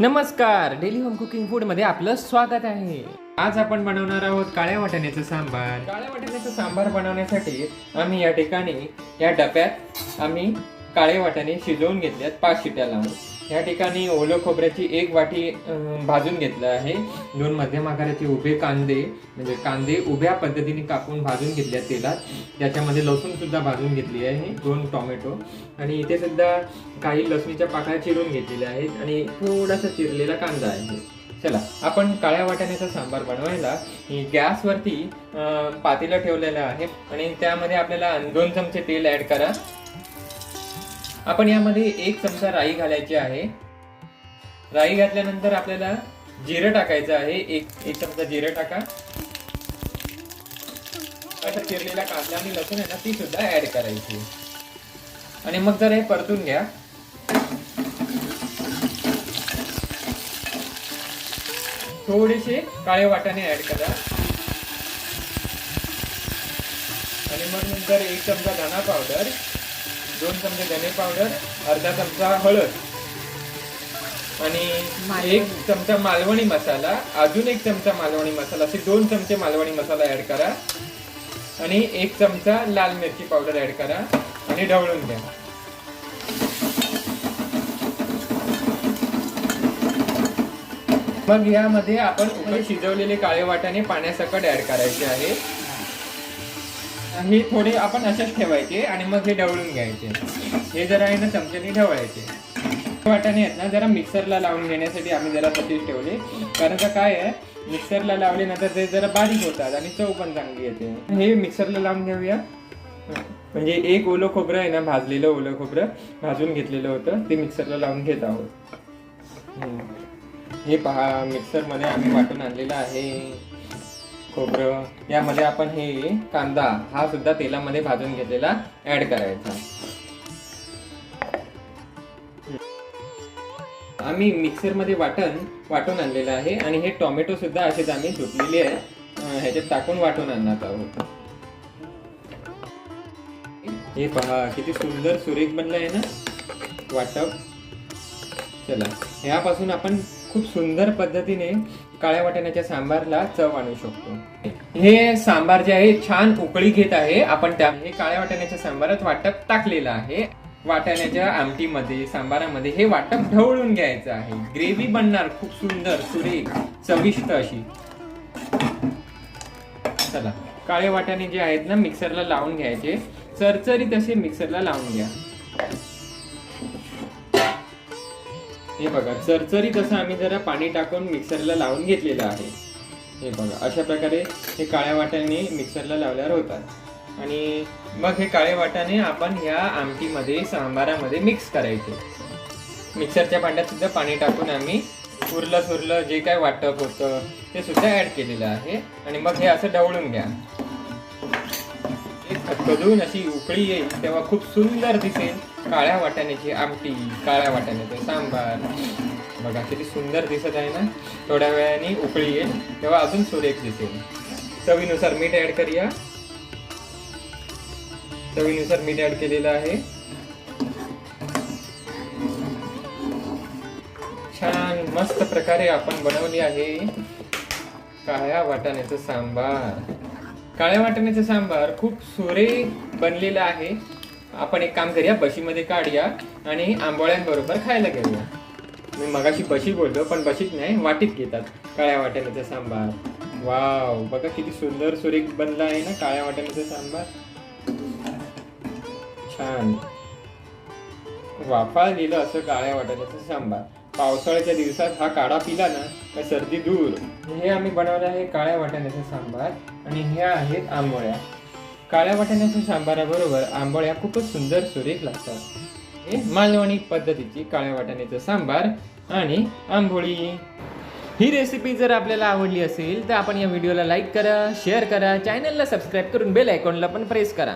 नमस्कार daily home cooking फूडमध्ये आपलं स्वागत आहे. आज आपण बनवणार आहोत काळ्या वाटाण्याचं सांबार. काळ्या वाटाण्याचं सांबार बनवण्यासाठी आम्ही या ठिकाणी या डब्यात आम्ही काळे वाटाणे शिजवून घेतल्यात पाच शिट्या लावून. या ठिकाणी ओलं खोबऱ्याची एक वाटी भाजून घेतलं आहे. दोन मध्यम आकाराचे उभे कांदे म्हणजे कांदे उभ्या पद्धतीने कापून भाजून घेतले तेलात. त्याच्यामध्ये लसूण सुद्धा भाजून घेतली आहे दोन टोमॅटो. आणि इथे सुद्धा काही लसणीच्या पाकळ्या चिरून घेतलेल्या आहेत आणि थोडासा चिरलेला कांदा आहे. चला आपण काळ्या वाटाण्याचा सांबार बनवायला ही गॅसवरती पातेलं ठेवलेलं आहे. आणि त्यामध्ये आपल्याला दोन चमचे तेल ऍड करा. आपण यामध्ये एक चमचा राई घालायची आहे. राई घातल्यानंतर आपल्याला जिरं टाकायचं आहे. एक एक चमचा जिरं टाका. असं चिरलेला कांदा आणि लसूण आहे ना ती सुद्धा ऍड करायची. आणि मग जरा हे परतून घ्या. थोडेसे काळे वाटाणे ऍड करा. आणि मग नंतर एक चमचा धना पावडर दोन चमचे धने पावडर अर्धा चमचा हळद आणि एक चमचा मालवणी मसाला अजून एक चमचा मालवणी मसाला असे दोन चमचे मालवणी मसाला ऍड करा. आणि एक चमचा लाल मिरची पावडर ऍड करा आणि ढवळून घ्या. मग यामध्ये आपण उकळी शिजवलेले काळे वाटाणे पाण्यासकट ऍड करायचे आहे. हे थोडे आपण असेच ठेवायचे आणि मग हे ढवळून घ्यायचे. हे जरा आहे ना चमच्याने ढवळायचे. वाटाणे आहेत ना जरा मिक्सरला लावून घेण्यासाठी आम्ही जरा तशीच ठेवले. कारण का काय आहे मिक्सरला लावले ना तर ते जरा बारीक होतात आणि चव पण चांगली येते. हे मिक्सरला लावून घेऊया. म्हणजे एक ओलं खोबरं आहे ना भाजलेलं ओलं खोबरं भाजून घेतलेलं होतं ते मिक्सरला लावून घेत आहोत. हे पहा मिक्सरमध्ये आम्ही वाटून आणलेलं आहे. खोबरं यामध्ये आपण हे कांदा हा सुद्धा तेलामध्ये भाजून घेतलेला ऍड करायचा. आम्ही मिक्सरमध्ये वाटण वाटून आणलेलं आहे आणि हे टोमॅटो सुद्धा असेच आम्ही धुतलेले आहे. ह्याच्यात टाकून वाटून आणणार आहोत. हे पहा किती सुंदर सुरेख बनलं आहे ना? वाटप. चला ह्यापासून आपण खूप सुंदर पद्धतीने काळ्या वाटाण्याच्या सांबारला चव आणू शकतो. हे सांबार जे आहे छान उकळी घेत आहे. आपण त्या हे काळ्या वाटाण्याच्या सांबारात वाटप टाकलेलं आहे. वाटाण्याच्या आमटीमध्ये सांबारामध्ये हे वाटप ढवळून घ्यायचं आहे. ग्रेव्ही बनणार खूप सुंदर सुरेख चविष्ट अशी. चला काळे वाटाणे जे आहेत ना मिक्सरला लावून घ्यायचे. चरचरीत असे मिक्सरला लावून घ्या. हे बघा चरचरीत असं आम्ही जरा पाणी टाकून मिक्सरला लावून घेतलेलं आहे. हे बघा अशा प्रकारे हे काळ्या वाट्याने मिक्सरला लावल्यावर होतात. आणि मग हे काळे वाट्याने आपण ह्या आमटीमध्ये सांबारामध्ये मिक्स करायचे. मिक्सरच्या भांड्यात सुद्धा पाणी टाकून आम्ही उरलं सुरलं जे काय वाटप होतं ते सुद्धा ऍड केलेलं आहे. आणि मग हे असं डवळून घ्या. एक अशी उकळी येईल तेव्हा खूप सुंदर दिसेल काळ्या वाटाण्याची आमटी काळ्या वाटाण्याचे सांबार. बघा किती सुंदर दिसत आहे ना? थोड्या वेळाने उकळी येईल तेव्हा अजून सुरेख दिसेल. चवीनुसार मीठ ऍड करूया. चवीनुसार मीठ ऍड केलेलं आहे. छान मस्त प्रकारे आपण बनवली आहे काळ्या वाटाण्याचं सांबार. काळ्या वाटाण्याचं सांबार खूप सुरे बनलेलं आहे. आपण एक काम करूया बशीमध्ये काढूया आणि आंबोळ्यांबरोबर खायला घेऊया. मी मगाशी बशी बोललो पण बशीत नाही वाटीत घेतात. काळ्या वाटण्याचा सांबार. वाव बघा किती सुंदर सुरेख बनला आहे ना काळ्या वाटाण्याचं सांबार. छान. वाफाळ लिहिलं असं काळ्या वाटाण्याचं सांबार. पावसाळ्याच्या दिवसात हा काढा पिला ना तर सर्दी दूर? हे आम्ही बनवलं आहे काळ्या वाटाण्याचं सांबार आणि ह्या आहेत आंबोळ्या. काळ्या वाटाण्याच्या सांबाराबरोबर आंबोळ्या खूपच सुंदर सुरेख लागतात. हे मालवणी पद्धतीची काळ्या वाटाण्याचं सांबार आणि आंबोळी. ही रेसिपी जर आपल्याला आवडली असेल तर आपण या व्हिडिओला लाईक करा शेअर करा चॅनलला सबस्क्राईब करून बेल आयकॉनला पण प्रेस करा.